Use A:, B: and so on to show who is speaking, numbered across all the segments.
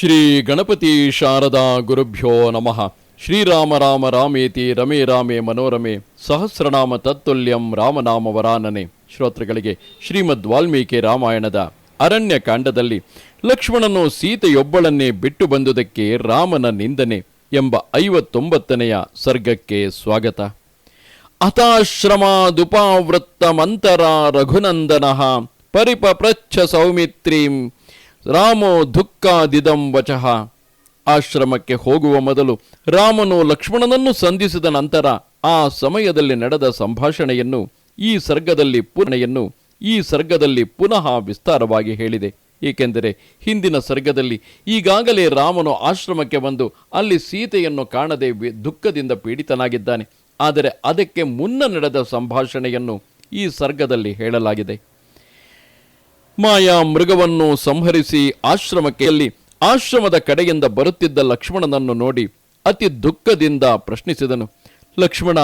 A: ಶ್ರೀ ಗಣಪತಿ ಶಾರದಾ ಗುರುಭ್ಯೋ ನಮಃ. ಶ್ರೀರಾಮ ರಾಮ ರಾಮೇತಿ ರಮೇ ರಾಮೇ ಮನೋರಮೆ ಸಹಸ್ರನಾಮ ತತ್ತುಲ್ಯಂ ರಾಮನಾಮ ವರಾನನೆ. ಶ್ರೋತೃಗಳಿಗೆ ಶ್ರೀಮದ್ ವಾಲ್ಮೀಕಿ ರಾಮಾಯಣದ ಅರಣ್ಯ ಕಾಂಡದಲ್ಲಿ ಲಕ್ಷ್ಮಣನು ಸೀತೆಯೊಬ್ಬಳನ್ನೇ ಬಿಟ್ಟು ಬಂದುದಕ್ಕೆ ರಾಮನ ನಿಂದನೆ ಎಂಬ ಐವತ್ತೊಂಬತ್ತನೆಯ ಸರ್ಗಕ್ಕೆ ಸ್ವಾಗತ. ಅತಾಶ್ರಮಾದುಪಾವೃತ್ತ ಮಂತರ ರಘುನಂದನಃ ಪರಿಪಪ್ರಚ್ಛ ಸೌಮಿತ್ರೀಂ ರಾಮೋ ದುಃಖಾದಿದಂ ವಚಃ. ಆಶ್ರಮಕ್ಕೆ ಹೋಗುವ ಮೊದಲು ರಾಮನು ಲಕ್ಷ್ಮಣನನ್ನು ಸಂಧಿಸಿದ ನಂತರ ಆ ಸಮಯದಲ್ಲಿ ನಡೆದ ಸಂಭಾಷಣೆಯನ್ನು, ಈ ಸರ್ಗದಲ್ಲಿ ಪೂರ್ಣೆಯನ್ನು, ಈ ಸರ್ಗದಲ್ಲಿ ಪುನಃ ವಿಸ್ತಾರವಾಗಿ ಹೇಳಿದೆ. ಏಕೆಂದರೆ ಹಿಂದಿನ ಸರ್ಗದಲ್ಲಿ ಈಗಾಗಲೇ ರಾಮನು ಆಶ್ರಮಕ್ಕೆ ಬಂದು ಅಲ್ಲಿ ಸೀತೆಯನ್ನು ಕಾಣದೆ ದುಃಖದಿಂದ ಪೀಡಿತನಾಗಿದ್ದಾನೆ. ಆದರೆ ಅದಕ್ಕೆ ಮುನ್ನ ನಡೆದ ಸಂಭಾಷಣೆಯನ್ನು ಈ ಸರ್ಗದಲ್ಲಿ ಹೇಳಲಾಗಿದೆ. ಮಾಯಾ ಮೃಗವನ್ನು ಸಂಹರಿಸಿ ಆಶ್ರಮಕ್ಕೆ ಆಶ್ರಮದ ಕಡೆಯಿಂದ ಬರುತ್ತಿದ್ದ ಲಕ್ಷ್ಮಣನನ್ನು ನೋಡಿ ಅತಿ ದುಃಖದಿಂದ ಪ್ರಶ್ನಿಸಿದನು. ಲಕ್ಷ್ಮಣ,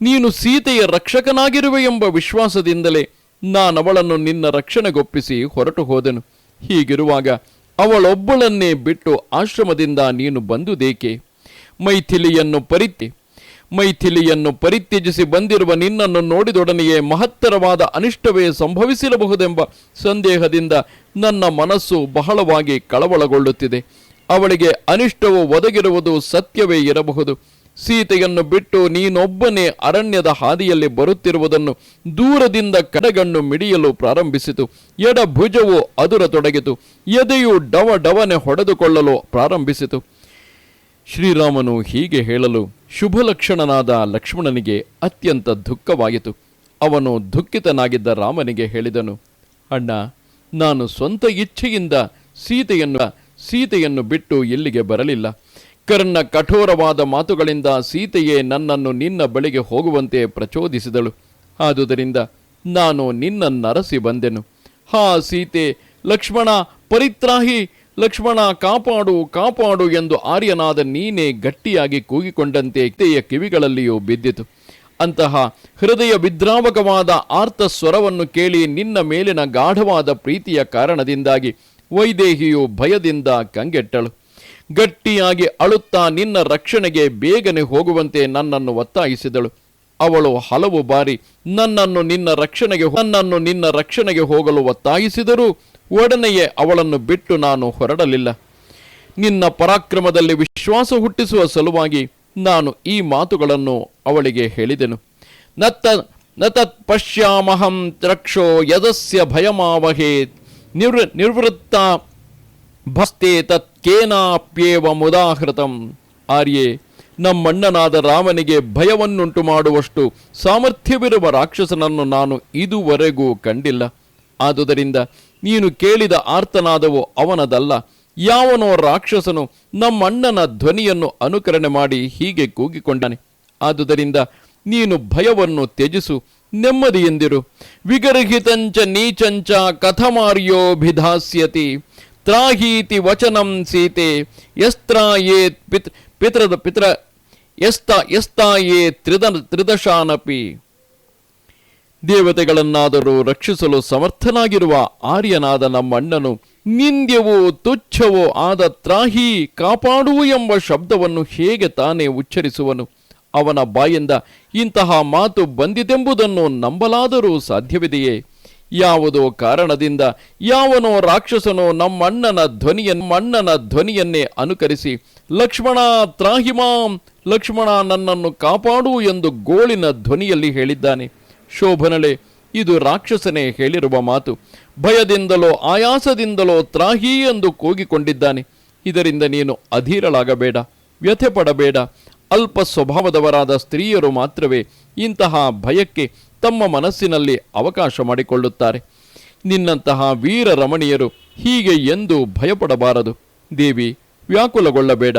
A: ನೀನು ಸೀತೆಯ ರಕ್ಷಕನಾಗಿರುವೆ ಎಂಬ ವಿಶ್ವಾಸದಿಂದಲೇ ನಾನವಳನ್ನು ನಿನ್ನ ರಕ್ಷಣೆಗೊಪ್ಪಿಸಿ ಹೊರಟು ಹೋದೆನು. ಹೀಗಿರುವಾಗ ಅವಳೊಬ್ಬಳನ್ನೇ ಬಿಟ್ಟು ಆಶ್ರಮದಿಂದ ನೀನು ಬಂದುದೇಕೆ? ಮೈಥಿಲಿಯನ್ನು ಪರಿತ್ತಿ ಮೈಥಿಲಿಯನ್ನು ಪರಿತ್ಯಜಿಸಿ ಬಂದಿರುವ ನಿನ್ನನ್ನು ನೋಡಿದೊಡನೆಯೇ ಮಹತ್ತರವಾದ ಅನಿಷ್ಟವೇ ಸಂಭವಿಸಿರಬಹುದೆಂಬ ಸಂದೇಹದಿಂದ ನನ್ನ ಮನಸ್ಸು ಬಹಳವಾಗಿ ಕಳವಳಗೊಳ್ಳುತ್ತಿದೆ. ಅವಳಿಗೆ ಅನಿಷ್ಟವು ಒದಗಿರುವುದು ಸತ್ಯವೇ ಇರಬಹುದು. ಸೀತೆಯನ್ನು ಬಿಟ್ಟು ನೀನೊಬ್ಬನೇ ಅರಣ್ಯದ ಹಾದಿಯಲ್ಲಿ ಬರುತ್ತಿರುವುದನ್ನು ದೂರದಿಂದ ಕಡೆಗಣ್ಣು ಮಿಡಿಯಲು ಪ್ರಾರಂಭಿಸಿತು. ಎಡ ಭುಜವು ಅದುರತೊಡಗಿತು. ಎದೆಯು ಡವ ಡವನೆ ಹೊಡೆದುಕೊಳ್ಳಲು ಪ್ರಾರಂಭಿಸಿತು. ಶ್ರೀರಾಮನು ಹೀಗೆ ಹೇಳಲು ಶುಭ ಲಕ್ಷಣನಾದ ಲಕ್ಷ್ಮಣನಿಗೆ ಅತ್ಯಂತ ದುಃಖವಾಯಿತು. ಅವನು ದುಃಖಿತನಾಗಿದ್ದ ರಾಮನಿಗೆ ಹೇಳಿದನು, ಅಣ್ಣ, ನಾನು ಸ್ವಂತ ಇಚ್ಛೆಯಿಂದ ಸೀತೆಯನ್ನು ಸೀತೆಯನ್ನು ಬಿಟ್ಟು ಇಲ್ಲಿಗೆ ಬರಲಿಲ್ಲ? ಕರ್ಣ ಕಠೋರವಾದ ಮಾತುಗಳಿಂದ ಸೀತೆಯೇ ನನ್ನನ್ನು ನಿನ್ನ ಬಳಿಗೆ ಹೋಗುವಂತೆ ಪ್ರಚೋದಿಸಿದಳು. ಆದುದರಿಂದ ನಾನು ನಿನ್ನನ್ನರಸಿ ಬಂದೆನು. ಹಾ ಸೀತೆ, ಲಕ್ಷ್ಮಣ, ಪರಿತ್ರಾಹಿ ಲಕ್ಷ್ಮಣ, ಕಾಪಾಡು ಕಾಪಾಡು ಎಂದು ಆರ್ಯನಾದ ನೀನೇ ಗಟ್ಟಿಯಾಗಿ ಕೂಗಿಕೊಂಡಂತೆ ತೇಯ ಕಿವಿಗಳಲ್ಲಿಯೂ ಬಿದ್ದಿತು. ಅಂತಹ ಹೃದಯ ವಿದ್ರಾವಕವಾದ ಆರ್ತ ಸ್ವರವನ್ನು ಕೇಳಿ ನಿನ್ನ ಮೇಲಿನ ಗಾಢವಾದ ಪ್ರೀತಿಯ ಕಾರಣದಿಂದಾಗಿ ವೈದೇಹಿಯು ಭಯದಿಂದ ಕಂಗೆಟ್ಟಳು. ಗಟ್ಟಿಯಾಗಿ ಅಳುತ್ತಾ ನಿನ್ನ ರಕ್ಷಣೆಗೆ ಬೇಗನೆ ಹೋಗುವಂತೆ ನನ್ನನ್ನು ಒತ್ತಾಯಿಸಿದಳು. ಅವಳು ಹಲವು ಬಾರಿ ನನ್ನನ್ನು ನಿನ್ನ ರಕ್ಷಣೆಗೆ ನನ್ನನ್ನು ನಿನ್ನ ರಕ್ಷಣೆಗೆ ಹೋಗಲು ಒತ್ತಾಯಿಸಿದರೂ ಒಡನೆಯೇ ಅವಳನ್ನು ಬಿಟ್ಟು ನಾನು ಹೊರಡಲಿಲ್ಲ. ನಿನ್ನ ಪರಾಕ್ರಮದಲ್ಲಿ ವಿಶ್ವಾಸ ಹುಟ್ಟಿಸುವ ಸಲುವಾಗಿ ನಾನು ಈ ಮಾತುಗಳನ್ನು ಅವಳಿಗೆ ಹೇಳಿದೆನು. ನತ್ತ ನತತ್ ಪಶ್ಯಾಮಹಂ ರಕ್ಷೋ ಯದಸ್ಯ ಭಯಮಾವಹೇ ನಿವೃ, ನಿವೃತ್ತ ಭಸ್ತೆ ತತ್ಕೇನಾಪ್ಯೇವ ಮುದಾಹೃತಂ. ಆರ್ಯೆ, ನಮ್ಮಣ್ಣನಾದ ರಾಮನಿಗೆ ಭಯವನ್ನುಂಟು ಮಾಡುವಷ್ಟು ಸಾಮರ್ಥ್ಯವಿರುವ ರಾಕ್ಷಸನನ್ನು ನಾನು ಇದುವರೆಗೂ ಕಂಡಿಲ್ಲ. ಆದುದರಿಂದ ನೀನು ಕೇಳಿದ ಆರ್ತನಾದವು ಅವನದಲ್ಲ. ಯಾವನೋ ರಾಕ್ಷಸನು ನಮ್ಮಣ್ಣನ ಧ್ವನಿಯನ್ನು ಅನುಕರಣೆ ಮಾಡಿ ಹೀಗೆ ಕೂಗಿಕೊಂಡನೆ. ಆದುದರಿಂದ ನೀನು ಭಯವನ್ನು ತ್ಯಜಿಸು ನೆಮ್ಮದಿಯೆಂದಿರು ವಿಗರ್ಹಿತಂಚ ನೀಚಂಚ ಕಥಮಾರ್ಯೋಭಿಧಾಸ್ಯತಿ. ತ್ರಾಹೀತಿ ವಚನಂ ಸೀತೆ. ಯಸ್ತ್ರಾಯೇತ್ ಪಿತ್ ಪಿತೃದ ಪಿತ್ರ ಎಸ್ತ ಎಸ್ತಾಯೇ ತ್ರಿದ ತ್ರಿದಶಾನಪಿ. ದೇವತೆಗಳನ್ನಾದರೂ ರಕ್ಷಿಸಲು ಸಮರ್ಥನಾಗಿರುವ ಆರ್ಯನಾದ ನಮ್ಮಣ್ಣನು ನಿಂದ್ಯವೋ ತುಚ್ಛವೋ ಆದ ತ್ರಾಹಿ ಕಾಪಾಡು ಎಂಬ ಶಬ್ದವನ್ನು ಹೇಗೆ ತಾನೇ ಉಚ್ಚರಿಸುವನು? ಅವನ ಬಾಯಿಂದ ಇಂತಹ ಮಾತು ಬಂದಿದೆಂಬುದನ್ನು ನಂಬಲಾದರೂ ಸಾಧ್ಯವಿದೆಯೇ? ಯಾವುದೋ ಕಾರಣದಿಂದ ಯಾವನೋ ರಾಕ್ಷಸನೋ ನಮ್ಮಣ್ಣನ ಧ್ವನಿಯನ್ನು ಮಣ್ಣನ ಧ್ವನಿಯನ್ನೇ ಅನುಕರಿಸಿ, ಲಕ್ಷ್ಮಣ ತ್ರಾಹಿಮಾಂ ಲಕ್ಷ್ಮಣ ನನ್ನನ್ನು ಕಾಪಾಡು ಎಂದು ಗೋಳಿನ ಧ್ವನಿಯಲ್ಲಿ ಹೇಳಿದ್ದಾನೆ. ಶೋಭನಳೆ, ಇದು ರಾಕ್ಷಸನೇ ಹೇಳಿರುವ ಮಾತು. ಭಯದಿಂದಲೋ, ಆಯಾಸದಿಂದಲೋ ತ್ರಾಹಿ ಎಂದು ಕೂಗಿಕೊಂಡಿದ್ದಾನೆ. ಇದರಿಂದ ನೀನು ಅಧೀರಳಾಗಬೇಡ ವ್ಯಥೆ ಪಡಬೇಡ ಅಲ್ಪ ಸ್ವಭಾವದವರಾದ ಸ್ತ್ರೀಯರು ಮಾತ್ರವೇ ಇಂತಹ ಭಯಕ್ಕೆ ತಮ್ಮ ಮನಸ್ಸಿನಲ್ಲಿ ಅವಕಾಶ ಮಾಡಿಕೊಳ್ಳುತ್ತಾರೆ. ನಿನ್ನಂತಹ ವೀರ ರಮಣೀಯರು ಹೀಗೆ ಎಂದು ಭಯಪಡಬಾರದು. ದೇವಿ, ವ್ಯಾಕುಲಗೊಳ್ಳಬೇಡ.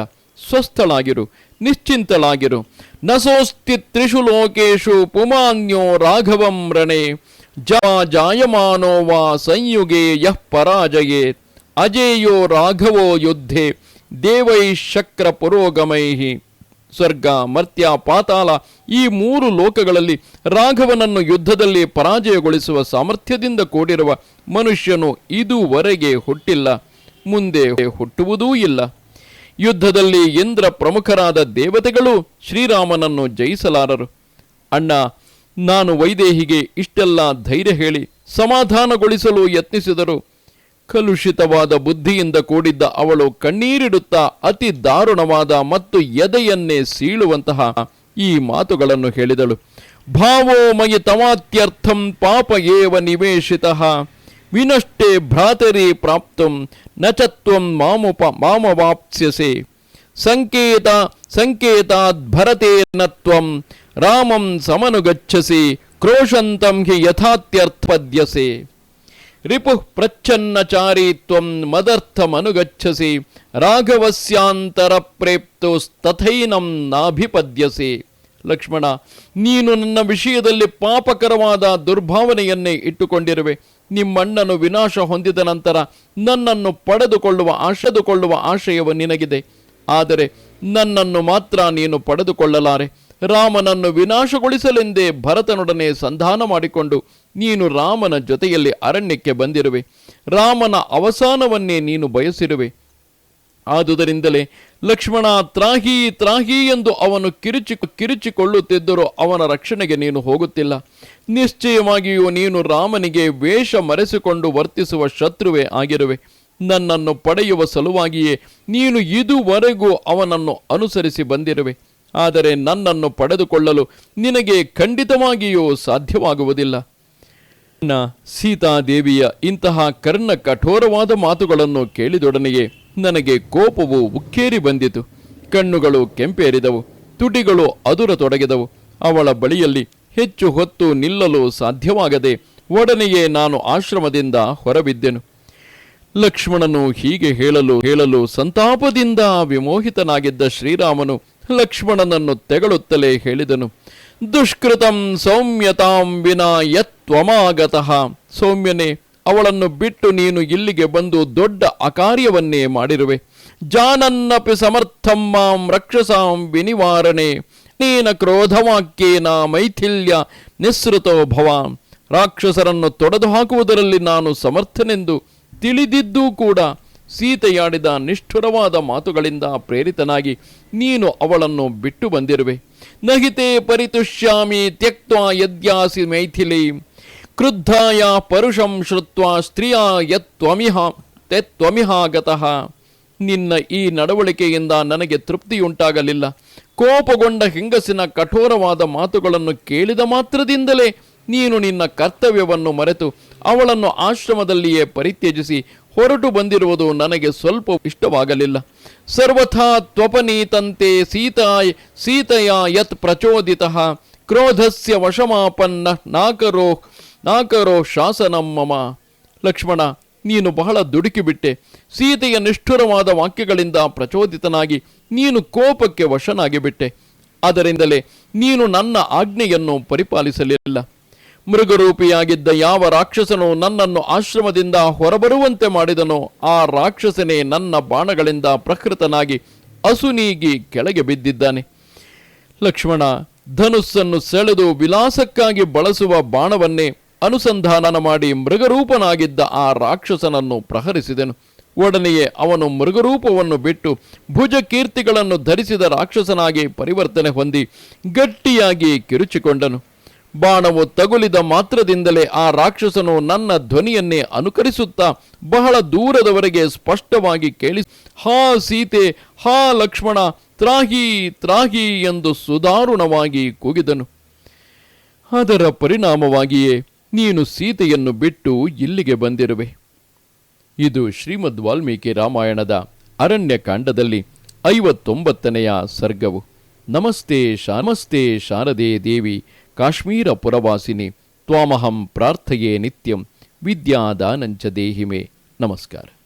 A: ಸ್ವಸ್ಥಳಾಗಿರು, ನಿಶ್ಚಿಂತಳಾಗಿರು. ನಸೋಸ್ತಿ ತ್ರಿಷು ಲೋಕೇಶು ಪುಮಾನ್ಯೋ ರಾಘವಂ ರಣೆ ಜ ಜಾಯಮಾನೋ ವಾ ಸಂಯುಗೆ ಯಃ ಪರಾಜಯೇ. ಅಜೇಯೋ ರಾಘವೋ ಯುದ್ಧೆ, ದೇವೈ ಶಕ್ರ ಪುರೋಗಮೈಹಿ. ಸ್ವರ್ಗ, ಮರ್ತ್ಯ, ಪಾತಾಳ ಈ ಮೂರು ಲೋಕಗಳಲ್ಲಿ ರಾಘವನನ್ನು ಯುದ್ಧದಲ್ಲಿ ಪರಾಜಯಗೊಳಿಸುವ ಸಾಮರ್ಥ್ಯದಿಂದ ಕೂಡಿರುವ ಮನುಷ್ಯನು ಇದುವರೆಗೆ ಹುಟ್ಟಿಲ್ಲ. ಮುಂದೆ ಹುಟ್ಟುವುದೂ ಇಲ್ಲ. ಯುದ್ಧದಲ್ಲಿ ಇಂದ್ರ ಪ್ರಮುಖರಾದ ದೇವತೆಗಳು ಶ್ರೀರಾಮನನ್ನು ಜಯಿಸಲಾರರು. ಅಣ್ಣ, ನಾನು ವೈದೇಹಿಗೆ ಇಷ್ಟೆಲ್ಲ ಧೈರ್ಯ ಹೇಳಿ ಸಮಾಧಾನಗೊಳಿಸಲು ಯತ್ನಿಸಿದರು. ಕಲುಷಿತವಾದ ಬುದ್ಧಿಯಿಂದ ಕೂಡಿದ್ದ ಅವಳು ಕಣ್ಣೀರಿಡುತ್ತಾ ಅತಿ ದಾರುಣವಾದ ಮತ್ತು ಎದೆಯನ್ನೇ ಸೀಳುವಂತಹ ಈ ಮಾತುಗಳನ್ನು ಹೇಳಿದಳು. ಭಾವೋಮಯಿ ತಮಾತ್ಯರ್ಥಂ ಪಾಪ ಏವ ನಿವೇಶಿತ. ವಿನಷ್ಟೇ ಭ್ರಾತರಿ ಪ್ರಾಪ್ತಂ ನ ಚ ಮಾಮುಪ, ಮಾಮವಾಪ್ಸ್ಯಸೆ. ಸಂಕೇತ, ಸಂಕೇತಾದ್ ಭರತೇನ ತ್ವಂ ರಾಮಂ ಸಮನುಗಚ್ಚಸಿ ಕ್ರೋಶಂತಂ ಹಿ ಯಥಾತ್ಯರ್ಥಪದ್ಯಸೆ. ರಿಪುಃ ಪ್ರಚ್ಛನ್ನಚಾರಿ ತ್ವಂ ಮದರ್ಥಮನುಗಚ್ಚಸಿ ರಾಘವಸ್ಯಾಂತರ ಪ್ರೇಪ್ತೋಸ್ತಥೈನಂ ನಾಭಿಪದ್ಯಸೆ. ಲಕ್ಷ್ಮಣ, ನೀನು ನನ್ನ ವಿಷಯದಲ್ಲಿ ಪಾಪಕರವಾದ ದುರ್ಭಾವನೆಯನ್ನೇ ಇಟ್ಟುಕೊಂಡಿರುವೆ. ನಿಮ್ಮಣ್ಣನು ವಿನಾಶ ಹೊಂದಿದ ನಂತರ ನನ್ನನ್ನು ಪಡೆದುಕೊಳ್ಳುವ, ಆಶದುಕೊಳ್ಳುವ ಆಶಯವು ನಿನಗಿದೆ. ಆದರೆ ನನ್ನನ್ನು ಮಾತ್ರ ನೀನು ಪಡೆದುಕೊಳ್ಳಲಾರೆ. ರಾಮನನ್ನು ವಿನಾಶಗೊಳಿಸಲೆಂದೇ ಭರತನೊಡನೆ ಸಂಧಾನ ಮಾಡಿಕೊಂಡು ನೀನು ರಾಮನ ಜೊತೆಯಲ್ಲಿ ಅರಣ್ಯಕ್ಕೆ ಬಂದಿರುವೆ. ರಾಮನ ಅವಸಾನವನ್ನೇ ನೀನು ಬಯಸಿರುವೆ. ಆದುದರಿಂದಲೇ ಲಕ್ಷ್ಮಣ ತ್ರಾಹಿ ತ್ರಾಹಿ ಎಂದು ಅವನು ಕಿರುಚಿ ಕಿರುಚಿಕೊಳ್ಳುತ್ತಿದ್ದರೂ ಅವನ ರಕ್ಷಣೆಗೆ ನೀನು ಹೋಗುತ್ತಿಲ್ಲ. ನಿಶ್ಚಯವಾಗಿಯೂ ನೀನು ರಾಮನಿಗೆ ವೇಷ ಮರೆಸಿಕೊಂಡು ವರ್ತಿಸುವ ಶತ್ರುವೇ ಆಗಿರುವೆ. ನನ್ನನ್ನು ಪಡೆಯುವ ಸಲುವಾಗಿಯೇ ನೀನು ಇದುವರೆಗೂ ಅವನನ್ನು ಅನುಸರಿಸಿ ಬಂದಿರುವೆ. ಆದರೆ ನನ್ನನ್ನು ಪಡೆದುಕೊಳ್ಳಲು ನಿನಗೆ ಖಂಡಿತವಾಗಿಯೂ ಸಾಧ್ಯವಾಗುವುದಿಲ್ಲ. ಸೀತಾದೇವಿಯ ಇಂತಹ ಕರ್ಣ ಕಠೋರವಾದ ಮಾತುಗಳನ್ನು ಕೇಳಿದೊಡನೆಯೇ ನನಗೆ ಕೋಪವು ಉಕ್ಕೇರಿ ಬಂದಿತು. ಕಣ್ಣುಗಳು ಕೆಂಪೇರಿದವು. ತುಟಿಗಳು ಅದುರತೊಡಗಿದವು ಅವಳ ಬಳಿಯಲ್ಲಿ ಹೆಚ್ಚು ಹೊತ್ತು ನಿಲ್ಲಲು ಸಾಧ್ಯವಾಗದೆ ಒಡನೆಯೇ ನಾನು ಆಶ್ರಮದಿಂದ ಹೊರಬಿದ್ದೆನು. ಲಕ್ಷ್ಮಣನು ಹೀಗೆ ಹೇಳಲು ಹೇಳಲು ಸಂತಾಪದಿಂದ ವಿಮೋಹಿತನಾಗಿದ್ದ ಶ್ರೀರಾಮನು ಲಕ್ಷ್ಮಣನನ್ನು ತೆಗಳುತ್ತಲೇ ಹೇಳಿದನು. ದುಷ್ಕೃತಂ ಸೌಮ್ಯತಾಂ ವಿನಾ ಯತ್ವಮಾಗತಃ ಸೌಮ್ಯನೇ ಅವಳನ್ನು ಬಿಟ್ಟು ನೀನು ಇಲ್ಲಿಗೆ ಬಂದು ದೊಡ್ಡ ಅಕಾರ್ಯವನ್ನೇ ಮಾಡಿರುವೆ. ಜಾನನ್ನಪಿ ಸಮರ್ಥಂ ಮಾಂ ರಕ್ಷಸಾಂ ವಿನಿವಾರಣೆ. ನೀನ ಕ್ರೋಧವಾಕ್ಯೇನ ಮೈಥಿಲ್ಯ ನಿಸೃತೋ ಭವಾಂ. ರಾಕ್ಷಸರನ್ನು ತೊಡೆದು ಹಾಕುವುದರಲ್ಲಿ ನಾನು ಸಮರ್ಥನೆಂದು ತಿಳಿದಿದ್ದೂ ಕೂಡ ಸೀತೆಯಾಡಿದ ನಿಷ್ಠುರವಾದ ಮಾತುಗಳಿಂದ ಪ್ರೇರಿತನಾಗಿ ನೀನು ಅವಳನ್ನು ಬಿಟ್ಟು ಬಂದಿರುವೆ. ನಹಿತೆ ಪರಿತುಷ್ಯಾಮಿ ತ್ಯಕ್ತ ಯದ್ಯಾಸಿ ಮೈಥಿಲಿ. ಕ್ರುದ್ಧಾಯ ಪರುಷಂ ಶ್ರುತ್ವಾ ಸ್ತ್ರೀಯ ಯತ್ವಮಿಹ ತೆತ್ವಮಿಹಾಗತಃ ನಿನ್ನ ಈ ನಡವಳಿಕೆಯಿಂದ ನನಗೆ ತೃಪ್ತಿಯುಂಟಾಗಲಿಲ್ಲ. ಕೋಪಗೊಂಡ ಹೆಂಗಸಿನ ಕಠೋರವಾದ ಮಾತುಗಳನ್ನು ಕೇಳಿದ ಮಾತ್ರದಿಂದಲೇ ನೀನು ನಿನ್ನ ಕರ್ತವ್ಯವನ್ನು ಮರೆತು ಅವಳನ್ನು ಆಶ್ರಮದಲ್ಲಿಯೇ ಪರಿತ್ಯಜಿಸಿ ಹೊರಟು ಬಂದಿರುವುದು ನನಗೆ ಸ್ವಲ್ಪ ಇಷ್ಟವಾಗಲಿಲ್ಲ. ಸರ್ವಥಾ ತ್ವಪನೀತಂತೆ ಸೀತಾಯ್ ಸೀತೆಯ ಯತ್ ಪ್ರಚೋದಿತಃ. ಕ್ರೋಧಸ್ಯ ವಶಮಾಪನ್ನ ನಾಕರೋ ನಾಕರೋ ಶಾಸನಂ ಮಮ. ಲಕ್ಷ್ಮಣ, ನೀನು ಬಹಳ ದುಡುಕಿಬಿಟ್ಟೆ. ಸೀತೆಯ ನಿಷ್ಠುರವಾದ ವಾಕ್ಯಗಳಿಂದ ಪ್ರಚೋದಿತನಾಗಿ ನೀನು ಕೋಪಕ್ಕೆ ವಶನಾಗಿಬಿಟ್ಟೆ. ಅದರಿಂದಲೇ ನೀನು ನನ್ನ ಆಜ್ಞೆಯನ್ನು ಪರಿಪಾಲಿಸಲಿಲ್ಲ. ಮೃಗರೂಪಿಯಾಗಿದ್ದ ಯಾವ ರಾಕ್ಷಸನು ನನ್ನನ್ನು ಆಶ್ರಮದಿಂದ ಹೊರಬರುವಂತೆ ಮಾಡಿದನೋ ಆ ರಾಕ್ಷಸನೇ ನನ್ನ ಬಾಣಗಳಿಂದ ಪ್ರಕೃತನಾಗಿ ಅಸುನೀಗಿ ಕೆಳಗೆ ಬಿದ್ದಿದ್ದಾನೆ. ಲಕ್ಷ್ಮಣ, ಧನುಸ್ಸನ್ನು ಸೆಳೆದು ವಿಲಾಸಕ್ಕಾಗಿ ಬಳಸುವ ಬಾಣವನ್ನೇ ಅನುಸಂಧಾನ ಮಾಡಿ ಮೃಗರೂಪನಾಗಿದ್ದ ಆ ರಾಕ್ಷಸನನ್ನು ಪ್ರಹರಿಸಿದನು. ಒಡನೆಯೇ ಅವನು ಮೃಗರೂಪವನ್ನು ಬಿಟ್ಟು ಭುಜಕೀರ್ತಿಗಳನ್ನು ಧರಿಸಿದ ರಾಕ್ಷಸನಾಗಿ ಪರಿವರ್ತನೆ ಹೊಂದಿ ಗಟ್ಟಿಯಾಗಿ ಕಿರುಚಿಕೊಂಡನು. ಬಾಣವು ತಗುಲಿದ ಮಾತ್ರದಿಂದಲೇ ಆ ರಾಕ್ಷಸನು ನನ್ನ ಧ್ವನಿಯನ್ನೇ ಅನುಕರಿಸುತ್ತಾ ಬಹಳ ದೂರದವರೆಗೆ ಸ್ಪಷ್ಟವಾಗಿ ಕೇಳಿ, ಹಾ ಸೀತೆ, ಹಾ ಲಕ್ಷ್ಮಣ, ತ್ರಾಹಿ ತ್ರಾಹಿ ಎಂದು ಸುದಾರುಣವಾಗಿ ಕೂಗಿದನು. ಅದರ ಪರಿಣಾಮವಾಗಿಯೇ ನೀನು ಸೀತೆಯನ್ನು ಬಿಟ್ಟು ಇಲ್ಲಿಗೆ ಬಂದಿರುವೆ. ಇದು ಶ್ರೀಮದ್ ವಾಲ್ಮೀಕಿ ರಾಮಾಯಣದ ಅರಣ್ಯಕಾಂಡದಲ್ಲಿ ಐವತ್ತೊಂಬತ್ತನೆಯ ಸರ್ಗವು. ನಮಸ್ತೆ ಶಾಮಸ್ತೆ ಶಾರದೆ ದೇವಿ ಕಾಶ್ಮೀರ ಪುರವಾಸಿನಿ, ತ್ವಾಮಹಂ ಪ್ರಾರ್ಥಯೇ ನಿತ್ಯಂ ವಿದ್ಯಾದಾನಂಚ ದೇಹಿಮೆ. ನಮಸ್ಕಾರ.